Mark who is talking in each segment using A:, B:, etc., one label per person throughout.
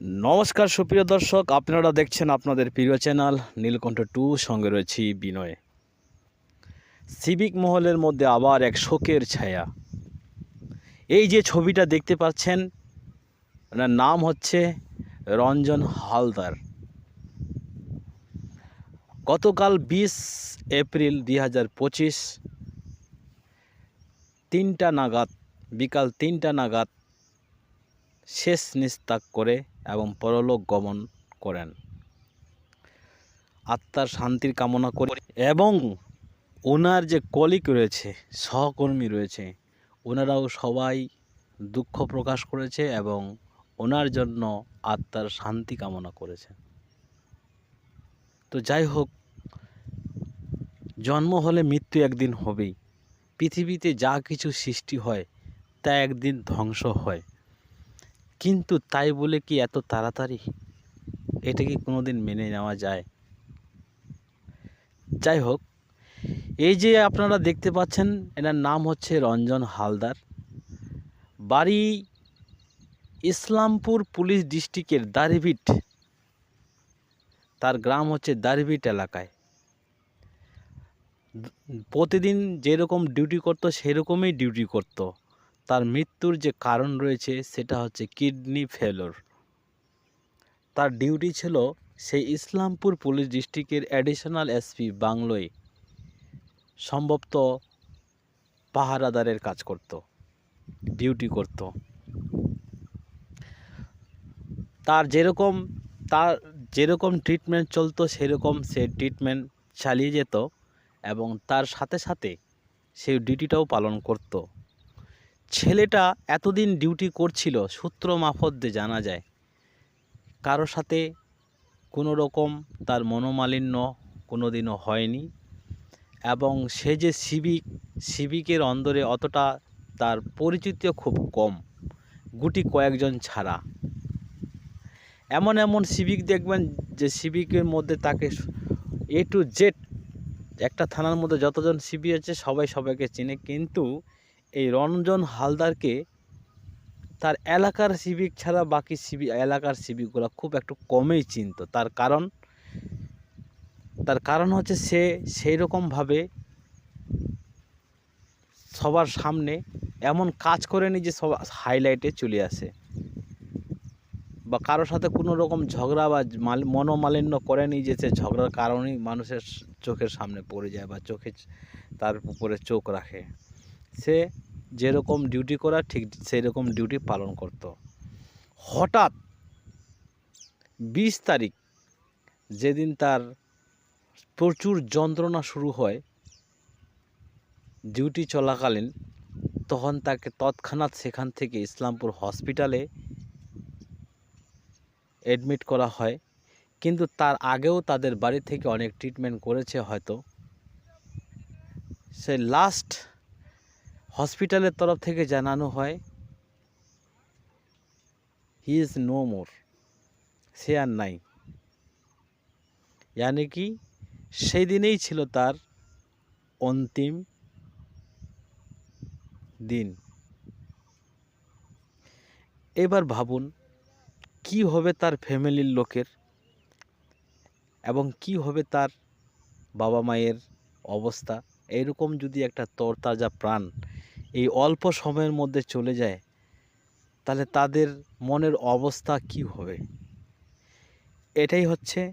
A: নমস্কার, সুপ্রিয় দর্শক। আপনারা দেখছেন আপনাদের প্রিয় চ্যানেল নীলকণ্ঠ টু। সঙ্গে রয়েছি বিনয়। সিভিক মহলের মধ্যে আবার এক শোকের ছায়া। এই যে ছবিটা দেখতে পাচ্ছেন ওনার নাম হচ্ছে রঞ্জন হালদার। গতকাল বিশ এপ্রিল দুই হাজার পঁচিশ, তিনটা নাগাদ, বিকাল তিনটা নাগাদ শেষ নিস্তাক করে এবং পরলোক গমন করেন। আত্মার শান্তির কামনা করে এবং ওনার যে কলিক রয়েছে, সহকর্মী রয়েছে ওনারাও সবাই দুঃখ প্রকাশ করেছে এবং ওনার জন্য আত্মার শান্তি কামনা করেছে। তো যাই হোক, জন্ম হলে মৃত্যু একদিন হবেই। পৃথিবীতে যা কিছু সৃষ্টি হয়, তা একদিন ধ্বংস হয়। কিন্তু তাই বলে কি এত তাড়াতাড়ি? এটা কি কোনো দিন মেনে নেওয়া যায়? যাই হোক, এই যে আপনারা দেখতে পাচ্ছেন এনার নাম হচ্ছে রঞ্জন হালদার। বাড়ি ইসলামপুর পুলিশ ডিস্ট্রিক্টের দারিভিট তার গ্রাম হচ্ছে দারিভিট এলাকায়। প্রতিদিন যেরকম ডিউটি করতো, সেরকমই ডিউটি করতো। তার মৃত্যুর যে কারণ রয়েছে সেটা হচ্ছে কিডনি ফেলোর। তার ডিউটি ছিল সেই ইসলামপুর পুলিশ ডিস্ট্রিক্টের অ্যাডিশনাল এসপি বাংলোয় সম্ভবত পাহারাদারের কাজ করত, ডিউটি করত। তার যেরকম তার যেরকম ট্রিটমেন্ট চলতো সেরকম সে ট্রিটমেন্ট চালিয়ে যেত এবং তার সাথে সাথে সেই ডিউটিটাও পালন করতো। ছেলেটা এতদিন ডিউটি করছিল, সূত্র মাফদ্দে জানা যায়। কারও সাথে কোনো রকম তার মনোমালিন্য কোনো দিনও হয়নি এবং সে যে সিভিক, সিভিকের অন্দরে অতটা তার পরিচিত খুব কম, গুটি কয়েকজন ছাড়া। এমন এমন সিভিক দেখবেন যে সিভিকের মধ্যে তাকে এ টু জেড একটা থানার মধ্যে যতজন সিবি আছে সবাই সবাইকে চেনে, কিন্তু এই রঞ্জন হালদারকে তার এলাকার সিভিক ছাড়া বাকি সিবি এলাকার সিভিকগুলো খুব একটু কমেই চিনত। তার কারণ তার কারণ হচ্ছে সে সেই রকমভাবে সবার সামনে এমন কাজ করেনি যে সব হাইলাইটে চলে আসে। বা কারোর সাথে কোনো রকম ঝগড়া বা মাল, মনোমালিন্য করেনি যে সে ঝগড়ার কারণেই মানুষের চোখের সামনে পড়ে যায় বা চোখে তার উপরে চোখ রাখে। সে যেরকম ডিউটি করা, ঠিক সেই রকম ডিউটি পালন করত। হঠাৎ বিশ তারিখ যেদিন তার প্রচুর যন্ত্রণা শুরু হয় ডিউটি চলাকালীন, তখন তাকে তৎক্ষণাৎ সেখান থেকে ইসলামপুর হসপিটালে অ্যাডমিট করা হয়। কিন্তু তার আগেও তাদের বাড়ি থেকে অনেক ট্রিটমেন্ট করেছে হয়তো। সে লাস্ট হসপিটালের তরফ থেকে জানানো হয় হি ইজ নো মোর সে আর নাই। ইয়ানি কি? সেই দিনেই ছিল তার অন্তিম দিন। এবার ভাবুন, কি হবে তার ফ্যামিলির লোকের এবং কি হবে তার বাবা মায়ের অবস্থা? এরকম যদি একটা তরতাজা প্রাণ এই অল্প সময়ের মধ্যে চলে যায়, তাহলে তাদের মনের অবস্থা কি হবে? এটাই হচ্ছে,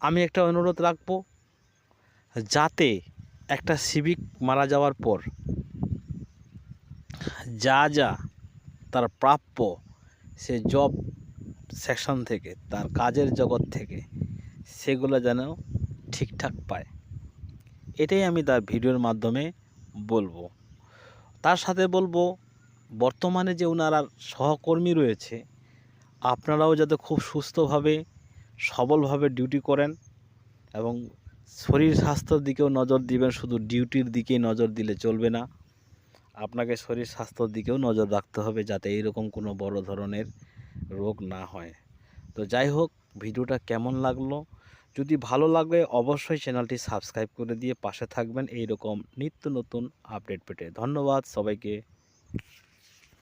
A: আমি একটা অনুরোধ রাখব, যাতে একটা সিভিক মারা যাওয়ার পর যা যা তার প্রাপ্য, সে জব সেকশন থেকে, তার কাজের জগৎ থেকে, সেগুলো যেন ঠিকঠাক পায়। এটাই আমি তার ভিডিওর মাধ্যমে বলব। তার সাথে বলব, বর্তমানে যে ওনার সহকর্মী রয়েছে, আপনারাও যাতে খুব সুস্থভাবে, সবলভাবে ডিউটি করেন এবং শরীর স্বাস্থ্যের দিকেও নজর দিবেন, শুধু ডিউটির দিকেই নজর দিলে চলবে না। আপনাকে শরীর স্বাস্থ্যর দিকেও নজর রাখতে হবে যাতে এইরকম কোনো বড় ধরনের রোগ না হয়। তো যাই হোক, ভিডিওটা কেমন লাগল? যদি ভালো লাগে অবশ্যই চ্যানেলটি সাবস্ক্রাইব করে দিয়ে পাশে থাকবেন। এই রকম নিত্য নতুন আপডেট পেতে। ধন্যবাদ সবাইকে।